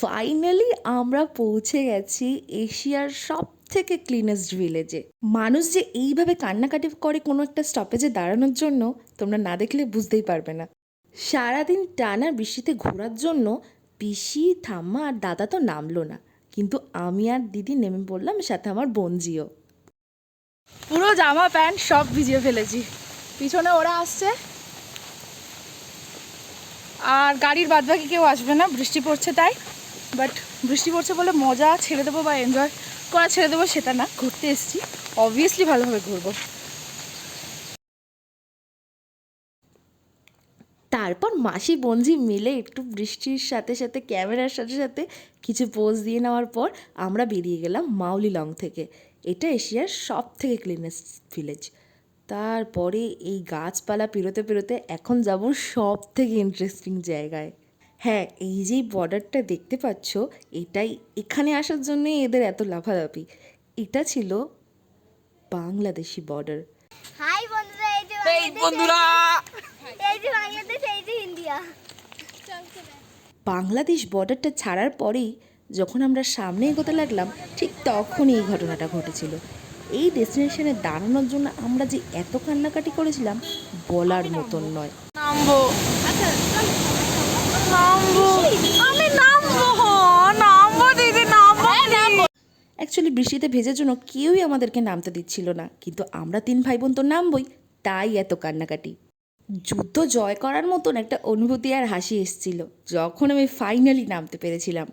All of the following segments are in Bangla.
ফাইনালি আমরা পৌঁছে গেছি এশিয়ার সব থেকে ক্লিনেস্ট ভিলেজে মানুষ যে এইভাবে কান্নাকাটি করে কোনো একটা স্টপেজে দাঁড়ানোর জন্য, তোমরা না দেখলে বুঝতেই পারবে না। সারাদিন টানা বৃষ্টিতে ঘোরার জন্য পিসি, ঠাম্মা আর দাদা তো নামলো না। কিন্তু আমি আর দিদি নেমে পড়লাম সাথে আমার বঞ্জিও পুরো জামা, প্যান্ট সব ভিজিয়ে ফেলেছি। পিছনে ওরা আসছে। আর গাড়ির বাদবাকি কেউ আসবে না, বৃষ্টি পড়ছে তাই। বাট বৃষ্টি পড়ছে বলে মজা ছেড়ে দেবো বা এনজয় করা ছেড়ে দেবো সেটা না, ঘুরতে এসেছি। অবভিয়াসলি ভালোভাবে ঘুরবো। তারপর মাসি বঞ্জি মিলে একটু বৃষ্টির সাথে সাথে, ক্যামেরার সাথে সাথে কিছু পোজ দিয়ে নেওয়ার পর আমরা বেরিয়ে গেলাম মাউলি লং থেকে। এটা এশিয়ার সব থেকে ক্লিনেস্ট ভিলেজ তারপরে এই গাছপালা পেরোতে পেরোতে এখন যাব সব থেকে ইন্টারেস্টিং জায়গায়। হ্যাঁ এই যে বর্ডারটা দেখতে পাচ্ছ এটাই এখানে আসার জন্যই এদের এত লাফালাফি। এটা ছিল বাংলাদেশি বর্ডার হাই বন্ধুরা এই যে বন্ধুরা! এই যে বাংলাদেশ এই যে ইন্ডিয়া। বাংলাদেশ বর্ডারটা ছাড়ার পরেই যখন আমরা সামনে এগোতে লাগলাম ঠিক তখনই এই ঘটনাটা ঘটেছিল। এই ডেস্টিনেশনে দাঁড়ানোর জন্য আমরা যে এত কান্নাকাটি করেছিলাম বলার মতন নয়। নামবো। নামবো। আমি নামবো নামবো দিদি নামবো। অ্যাকচুয়ালি বৃষ্টিতে ভেজের জন্য কেউই আমাদেরকে নামতে দিচ্ছিল না কিন্তু আমরা তিন ভাই বোন তো নামবই তাই এত কান্নাকাটি। যুদ্ধ জয় করার মতন একটা অনুভূতি আর হাসি এসেছিল যখন আমি ফাইনালি নামতে পেরেছিলাম।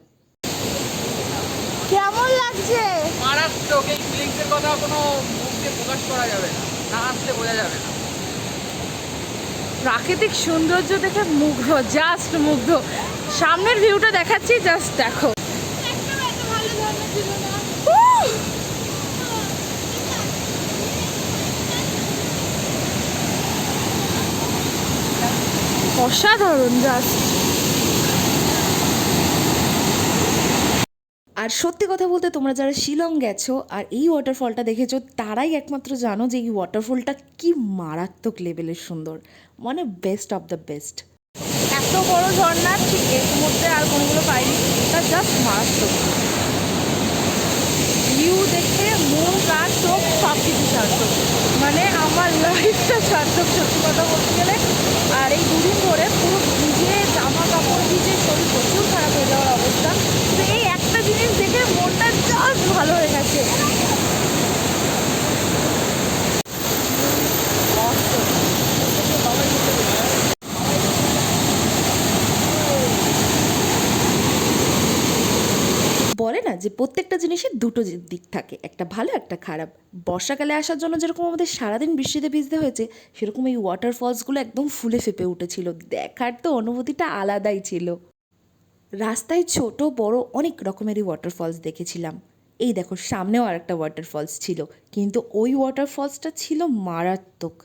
কেমন লাগছে? মারাত্মক এই ফিলিংস এর কথা কোনো মুখ দিয়ে প্রকাশ করা যাবে না না আসলে বোঝা যাবে না। প্রাকৃতিক সৌন্দর্য দেখে মুগ্ধ জাস্ট মুগ্ধ। সামনের ভিউটা দেখাচ্ছি জাস্ট দেখো। অসাধারণ জাস্ট আর সত্যি কথা বলতে তোমরা যারা শিলং গেছো আর এই ওয়াটারফলটা দেখেছ, তারাই একমাত্র জানো যে এই ওয়াটারফলটা কি মারাত্মক লেভেলের সুন্দর। মানে বেস্ট অফ দ্য বেস্ট এত বড় ঝর্ণা, ঠিক এর মধ্যে আর কোনোগুলো পাইনি। এটা জাস্ট মারাত্মক। ভিউ দেখে মন, প্রাণ, চোখ সব কিছু সার্থক। মানে আমার লাইফটা সার্থক সত্যি কথা বলতে গেলে। আর এই দুদিন ধরে পুরো ভিজে জামা কাপড় ভিজে শরীর প্রচুর খারাপ হয়ে যাওয়ার অবস্থা তো এই একটা জিনিস দেখে মনটা জাস্ট ভালো হয়ে গেছে বলে না যে প্রত্যেকটা জিনিসের দুটো দিক থাকে, একটা ভালো, একটা খারাপ। বর্ষাকালে আসার জন্য যেরকম আমাদের সারাদিন বৃষ্টিতে ভিজতে হয়েছে, সেরকম এই ওয়াটারফলসগুলো একদম ফুলে ফেপে উঠেছিল। দেখার তো অনুভূতিটা আলাদাই ছিল। রাস্তায় ছোট, বড় অনেক রকমেরই ওয়াটারফলস দেখেছিলাম। এই দেখো, সামনেও আর আরেকটা ওয়াটারফলস ছিল, কিন্তু ওই ওয়াটারফলসটা ছিল মারাত্মক।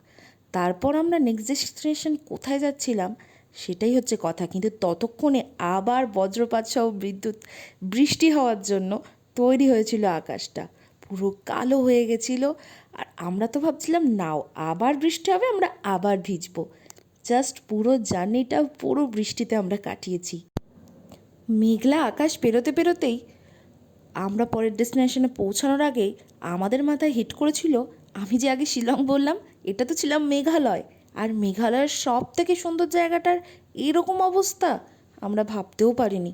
তারপর আমরা নেক্সট ডেস্টিনেশন কোথায় যাচ্ছিলাম? সেটাই হচ্ছে কথা। কিন্তু ততক্ষণে আবার বজ্রপাত সহ বিদ্যুৎ, বৃষ্টি হওয়ার জন্য তৈরি হয়েছিল আকাশটা। পুরো কালো হয়ে গেছিল। আর আমরা তো ভাবছিলাম, নাও, আবার বৃষ্টি হবে, আমরা আবার ভিজবো। জাস্ট পুরো জার্নিটা, পুরো বৃষ্টিতে আমরা কাটিয়েছি। মেঘলা আকাশ পেরোতে পেরোতেই আমরা পরের ডেস্টিনেশনে পৌঁছানোর আগেই আমাদের মাথায় হিট করেছিল, আমি যে আগে শিলং বললাম, এটা তো ছিলাম মেঘালয়। আর মেঘালয়ের সব থেকে সুন্দর জায়গাটার এরকম অবস্থা আমরা ভাবতেও পারিনি।